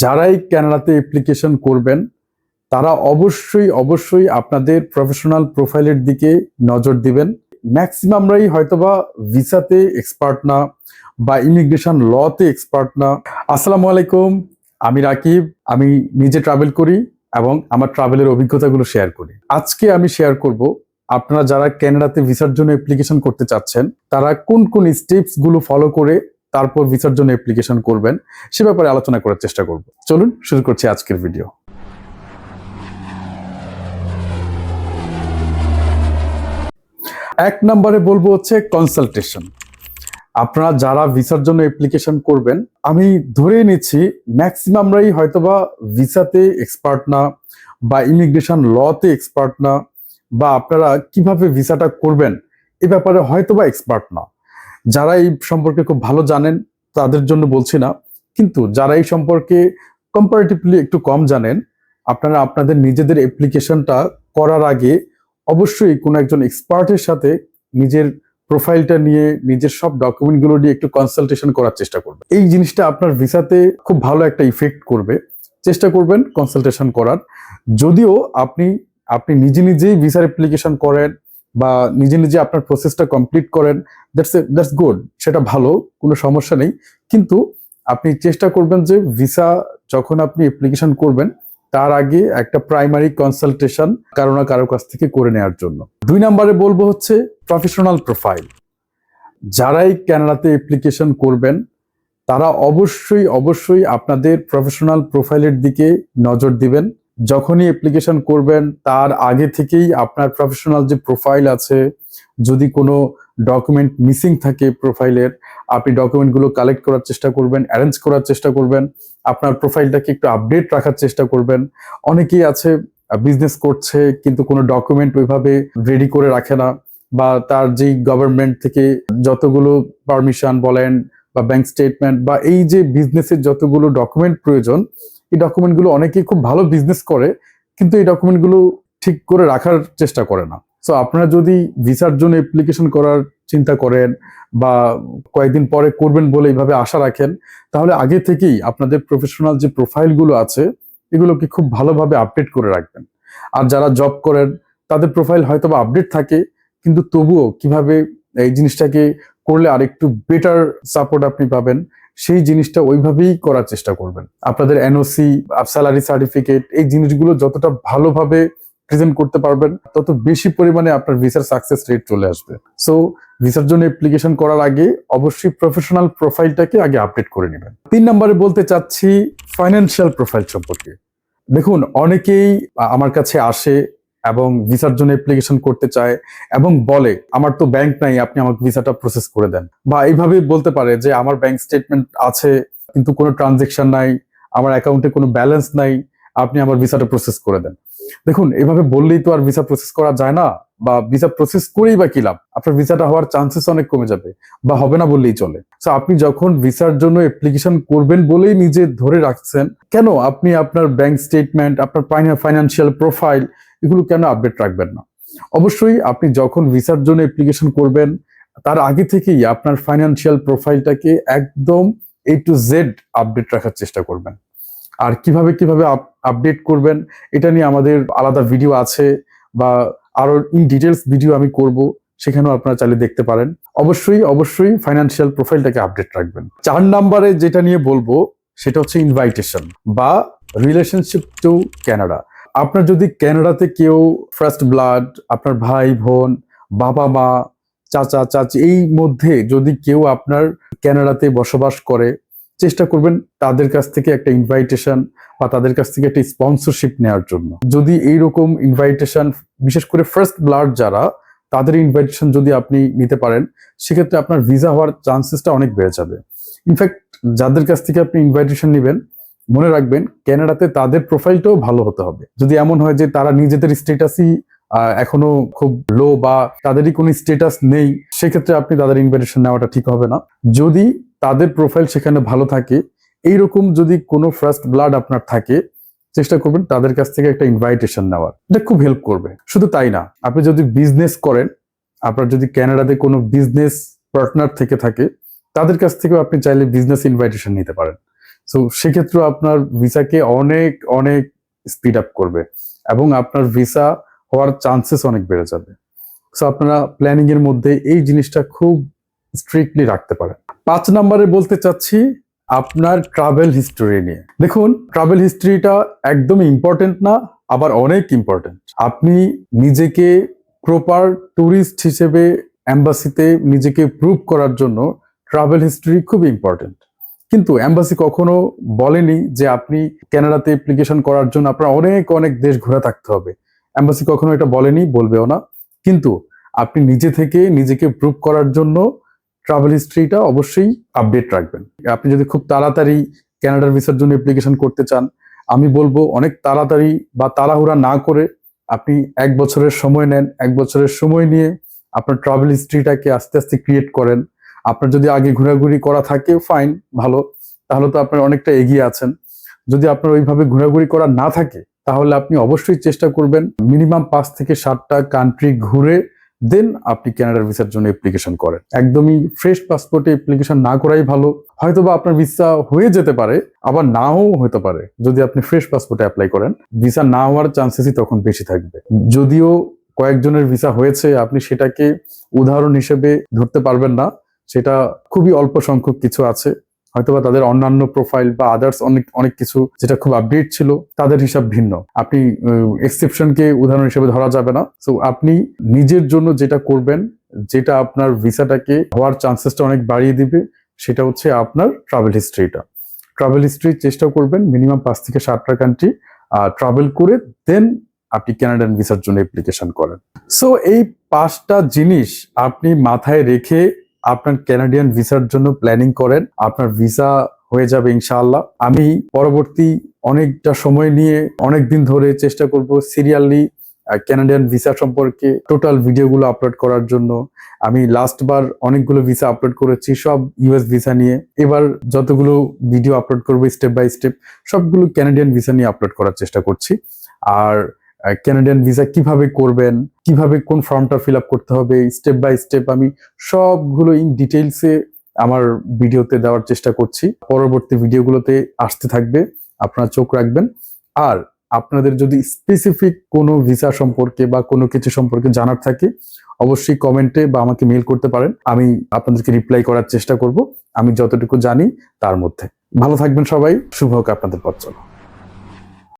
যারাই ক্যানাডাতে অ্যাপ্লিকেশন করবেন, তারা অবশ্যই অবশ্যই আপনাদের প্রফেশনাল প্রোফাইলের দিকে নজর দিবেন। ম্যাক্সিমামরাই হয়তোবা ভিসাতে এক্সপার্ট না বা ইমিগ্রেশন লতে এক্সপার্ট না। আসসালামু আলাইকুম, আমি রাকিব, আমি নিজে ট্রাভেল করি এবং আমার ট্রাভেলের অভিজ্ঞতাগুলো শেয়ার করি। আজকে আমি শেয়ার করব, আপনারা যারা ক্যানাডাতে ভিসার জন্য অ্যাপ্লিকেশন করতে চাচ্ছেন, তারা কোন কোন স্টেপসগুলো ফলো করে তারপর ভিসার জন্য অ্যাপ্লিকেশন করবেন, সে ব্যাপারে আলোচনা করার চেষ্টা করব। চলুন শুরু করছি আজকের ভিডিও এক নম্বরে বলব হচ্ছে কনসালটেশন আপনারা যারা ভিসার জন্য অ্যাপ্লিকেশন করবেন, আমি ধরে নিচ্ছি ম্যাক্সিমামরাই হয়তোবা ভিসাতে এক্সপার্ট না, বা ইমিগ্রেশন লতে এক্সপার্ট না, বা আপনারা কীভাবে ভিসাটা করবেন, এ ব্যাপারে হয়তোবা এক্সপার্ট না। যারা এই সম্পর্কে খুব ভালো জানেন, তাদের জন্য বলছি না। কিন্তু যারা এই সম্পর্কে কম্পারেটিভলি একটু কম জানেন, আপনারা আপনাদের নিজেদের অ্যাপ্লিকেশনটা করার আগে অবশ্যই কোনো একজন এক্সপার্টের সাথে নিজের প্রোফাইলটা নিয়ে, নিজের সব ডকুমেন্টগুলো নিয়ে একটু কনসালটেশন করার চেষ্টা করবেন। এই জিনিসটা আপনার ভিসাতে খুব ভালো একটা ইফেক্ট করবে। চেষ্টা করবেন কনসালটেশন করার। যদিও আপনি আপনি নিজে নিজেই ভিসার অ্যাপ্লিকেশন করেন বা নিজে নিজে আপনার প্রসেসটা কমপ্লিট করেন দ্যাটস দ্যাটস গুড সেটা ভালো, কোনো সমস্যা নেই। কিন্তু আপনি চেষ্টা করবেন যে ভিসা যখন আপনি অ্যাপ্লিকেশন করবেন, তার আগে একটা প্রাইমারি কনসালটেশন কারও না কারও কাছ থেকে করে নেওয়ার জন্য। দুই নম্বরে বলব হচ্ছে প্রফেশনাল প্রোফাইল যারাই ক্যানাডাতে অ্যাপ্লিকেশন করবেন, তারা অবশ্যই অবশ্যই আপনাদের প্রফেশনাল প্রোফাইলের দিকে নজর দিবেন। যখনই অ্যাপ্লিকেশন করবেন, তার আগে থেকেই আপনার প্রফেশনাল যে প্রোফাইল আছে, যদি কোনো ডকুমেন্ট মিসিং থাকে প্রোফাইলের আপনি ডকুমেন্টগুলো কালেক্ট করার চেষ্টা করবেন অ্যারেঞ্জ করার চেষ্টা করবেন, আপনার প্রোফাইলটাকে একটু আপডেট রাখার চেষ্টা করবেন। অনেকেই আছে বিজনেস করছে, কিন্তু কোনো ডকুমেন্ট ওইভাবে রেডি করে রাখে না বা তার যেই গভর্নমেন্ট থেকে যতগুলো পারমিশন বলেন বা ব্যাংক স্টেটমেন্ট বা এই যে বিজনেসের যতগুলো ডকুমেন্ট প্রয়োজন এই ডকুমেন্টগুলো অনেকেই খুব ভালো বিজনেস করে, কিন্তু এই ডকুমেন্টগুলো ঠিক করে রাখার চেষ্টা করে না। সো আপনারা যদি ভিসার জন্য অ্যাপ্লিকেশন করার চিন্তা করেন বা কয়েকদিন পরে করবেন বলে এইভাবে আশা রাখেন, তাহলে আগে থেকেই আপনাদের প্রফেশনাল যে প্রোফাইলগুলো আছে, এগুলোকে খুব ভালোভাবে আপডেট করে রাখবেন। আর যারা জব করেন, তাদের প্রোফাইল হয়তো বা আপডেট থাকে, কিন্তু তবুও কীভাবে এই জিনিসটাকে করলে আরেকটু বেটার সাপোর্ট আপনি পাবেন। সেই জিনিসটা ওইভাবেই করার চেষ্টা করবেন। আপনাদের এনওসি স্যালারি সার্টিফিকেট এই জিনিসগুলো যতটা ভালোভাবে প্রেজেন্ট করতে পারবেন, তত বেশি পরিমাণে আপনার ভিসার সাকসেস রেট চলে আসবে। সো ভিসার জন্য অ্যাপ্লিকেশন করার আগে অবশ্যই প্রফেশনাল প্রোফাইলটাকে আগে আপডেট করে নেবেন। তিন নম্বরে বলতে চাচ্ছি ফাইন্যান্সিয়াল প্রোফাইল সম্পর্কে। দেখুন, অনেকেই আমার কাছে আসে এবং ভিসার জন্য অ্যাপ্লিকেশন করতে চায় এবং বলে, আমার তো ব্যাংক নাই, আপনি আমাকে ভিসাটা প্রসেস করে দেন। বা এইভাবে বলতে পারে যে, আমার ব্যাংক স্টেটমেন্ট আছে, কিন্তু কোনো ট্রানজেকশন নাই, আমার অ্যাকাউন্টে কোনো ব্যালেন্স নাই। আপনি আমার ভিসাটা প্রসেস করে দেন। দেখুন, এভাবে বললেই তো আর ভিসা প্রসেস করা যায় না, বা ভিসা প্রসেস করেই বা কি লাভ? আপনার ভিসাটা হওয়ার চান্সেস অনেক কমে যাবে, বা হবে না বললেই চলে। আপনি যখন ভিসার জন্য অ্যাপ্লিকেশন করবেন বলেই নিজে ধরে রাখছেন, কেন আপনি আপনার ব্যাংক স্টেটমেন্ট আপনার ফাইন্যান্সিয়াল প্রোফাইল এগুলো কেন আপডেট রাখবেন না? অবশ্যই আপনি যখন ভিসার জন্য অ্যাপ্লিকেশন করবেন, তার আগে থেকেই আপনার ফাইন্যান্সিয়াল প্রোফাইলটাকে একদম এ টু জেড আপডেট রাখার চেষ্টা করবেন। আর কীভাবে কীভাবে আপডেট করবেন। এটা নিয়ে আমাদের আলাদা ভিডিও আছে বা আরও ইন ডিটেলস ভিডিও আমি করব, সেখানেও আপনারা চাইলে দেখতে পারেন। অবশ্যই অবশ্যই ফাইন্যান্সিয়াল প্রোফাইলটাকে আপডেট রাখবেন। চার নাম্বারে যেটা নিয়ে বলব, সেটা হচ্ছে ইনভাইটেশন বা রিলেশনশিপ টু ক্যানাডা আপনার যদি ক্যানাডাতে কেউ ফার্স্ট ব্লাড আপনার ভাই, বোন, বাবা, মা, চাচা, চাচি, এই মধ্যে যদি কেউ আপনার ক্যানাডাতে বসবাস করে চেষ্টা করবেন তাদের কাছ থেকে একটা ইনভাইটেশন বা তাদের কাছ থেকে একটা স্পন্সরশিপ নেওয়ার জন্য। যদি এইরকম ইনভাইটেশন বিশেষ করে ফার্স্ট ব্লাড যারা, তাদের ইনভাইটেশন যদি আপনি নিতে পারেন, সেক্ষেত্রে আপনার ভিসা হওয়ার চান্সেসটা অনেক বেড়ে যাবে। ইনফ্যাক্ট যাদের কাছ থেকে আপনি ইনভাইটেশন নেবেন, মনে রাখবেন ক্যানাডাতে তাদের প্রোফাইলটাও ভালো হতে হবে। যদি এমন হয় যে তারা নিজেদের স্টেটাসই এখনও খুব লো বা তাদেরই কোনো স্টেটাস নেই, সেক্ষেত্রে আপনি তাদের ইনভাইটেশন নেওয়াটা ঠিক হবে না। যদি তাদের প্রোফাইল সেখানে ভালো থাকে। এইরকম যদি কোনো ফার্স্ট ব্লাড আপনার থাকে, চেষ্টা করবেন তাদের কাছ থেকে একটা ইনভাইটেশন নেওয়ার। এটা খুব হেল্প করবে। শুধু তাই না, আপনি যদি বিজনেস করেন, আপনার যদি ক্যানাডাতে কোনো বিজনেস পার্টনার থেকে থাকে, তাদের কাছ থেকেও আপনি চাইলে বিজনেস ইনভাইটেশন নিতে পারেন। সো সেক্ষেত্রে আপনার ভিসাকে অনেক অনেক স্পিড আপ করবে এবং আপনার ভিসা হওয়ার চান্সেস অনেক বেড়ে যাবে। সো আপনারা প্ল্যানিং এর মধ্যে এই জিনিসটা খুব স্ট্রিক্টলি রাখতে পারেন পাঁচ নম্বরে বলতে চাচ্ছি আপনার ট্রাভেল হিস্টোরি নিয়ে। দেখুন ট্রাভেল হিস্ট্রিটা একদমই ইম্পর্টেন্ট না, আবার অনেক ইম্পর্টেন্ট আপনি নিজেকে প্রপার ট্যুরিস্ট হিসেবে অ্যাম্বাসিতে নিজেকে প্রুভ করার জন্য ট্রাভেল হিস্ট্রি খুব ইম্পর্টেন্ট কিন্তু অ্যাম্বাসি কখনো বলেনি যে আপনি কানাডাতে অ্যাপ্লিকেশন করার জন্য আপনার অনেক অনেক দেশ ঘুরে থাকতে হবে। অ্যাম্বাসি কখনো এটা বলেনি, বলবেও না। কিন্তু আপনি নিজে থেকে নিজেকে প্রুভ করার জন্য ট্রাভেল হিস্ট্রিটা অবশ্যই আপডেট রাখবেন। আপনি যদি খুব তাড়াতাড়ি ক্যানাডার ভিসার জন্য অ্যাপ্লিকেশন করতে চান, আমি বলব অনেক তাড়াতাড়ি বা তাড়াহুড়া না করে আপনি এক বছরের সময় নেন, এক বছরের সময় নিয়ে আপনার ট্রাভেল হিস্ট্রিটাকে আস্তে আস্তে ক্রিয়েট করেন। আপনার যদি আগে ঘোরাঘুরি করা থাকে ফাইন ভালো। তাহলে তো আপনার অনেকটা এগিয়ে আছেন। যদি আপনার ওইভাবে ঘোরাঘুরি করা না থাকে, তাহলে আপনি অবশ্যই চেষ্টা করবেন মিনিমাম পাঁচ থেকে সাতটা কান্ট্রি ঘুরে দেন আপনি কানাডার ভিসার জন্য অ্যাপ্লিকেশন করেন। একদমই ফ্রেশ পাসপোর্টে অ্যাপ্লিকেশন না করাই ভালো। হয়তো বা আপনার ভিসা হয়ে যেতে পারে, আবার নাও হতে পারে। যদি আপনি ফ্রেশ পাসপোর্টে অ্যাপ্লাই করেন ভিসা না হওয়ার চান্সেসই তখন বেশি থাকবে। যদিও কয়েকজনের ভিসা হয়েছে, আপনি সেটাকে উদাহরণ হিসেবে ধরতে পারবেন না। সেটা খুবই অল্প সংখ্যক কিছু আছে। হয়তোবা তাদের অন্যান্য প্রোফাইল বা আদার্স অনেক অনেক কিছু যেটা খুব আপডেট ছিল, তাদের হিসাব ভিন্ন। আপনি এক্সেপশনকে উদাহরণ হিসেবে ধরা যাবে না। সো আপনি নিজের জন্য যেটা করবেন, যেটা আপনার ভিসাটাকে হওয়ার চান্সেসটা অনেক বাড়িয়ে দিবে, সেটা হচ্ছে আপনার ট্রাভেল হিস্ট্রিটা ট্রাভেল হিস্ট্রি চেষ্টা করবেন মিনিমাম পাঁচ থেকে সাতটা কান্ট্রি ট্রাভেল করে দেন আপনি ক্যানাডান ভিসার জন্য অ্যাপ্লিকেশন করেন। সো এই পাঁচটা জিনিস আপনি মাথায় রেখে আপনার ক্যানাডিয়ান ভিসার জন্য প্ল্যানিং করেন, আপনার ভিসা হয়ে যাবে ইনশাআল্লাহ। আমি পরবর্তী অনেকটা সময় নিয়ে অনেক দিন ধরে চেষ্টা করব সিরিয়ালি ক্যানাডিয়ান ভিসা সম্পর্কে টোটাল ভিডিওগুলো আপলোড করার জন্য। আমি লাস্ট বার অনেকগুলো ভিসা আপলোড করেছি, সব ইউএস ভিসা নিয়ে। এবার যতগুলো ভিডিও আপলোড করব স্টেপ বাই স্টেপ সবগুলো ক্যানাডিয়ান ভিসা নিয়ে আপলোড করার চেষ্টা করছি। আর ক্যানাডিয়ান ভিসা কীভাবে করবেন, কীভাবে কোন ফর্মটা ফিল আপ করতে হবে স্টেপ বাই স্টেপ আমি সবগুলো ইন ডিটেলসে আমার ভিডিওতে দেওয়ার চেষ্টা করছি। পরবর্তী ভিডিওগুলোতে আসতে থাকবে, আপনারা চোখ রাখবেন। আর আপনাদের যদি স্পেসিফিক কোনো ভিসা সম্পর্কে বা কোনো কিছু সম্পর্কে জানার থাকে, অবশ্যই কমেন্টে বা আমাকে মেল করতে পারেন। আমি আপনাদেরকে রিপ্লাই করার চেষ্টা করব। আমি যতটুকু জানি তার মধ্যে। ভালো থাকবেন সবাই। শুভ হোক আপনাদের পথ চলো।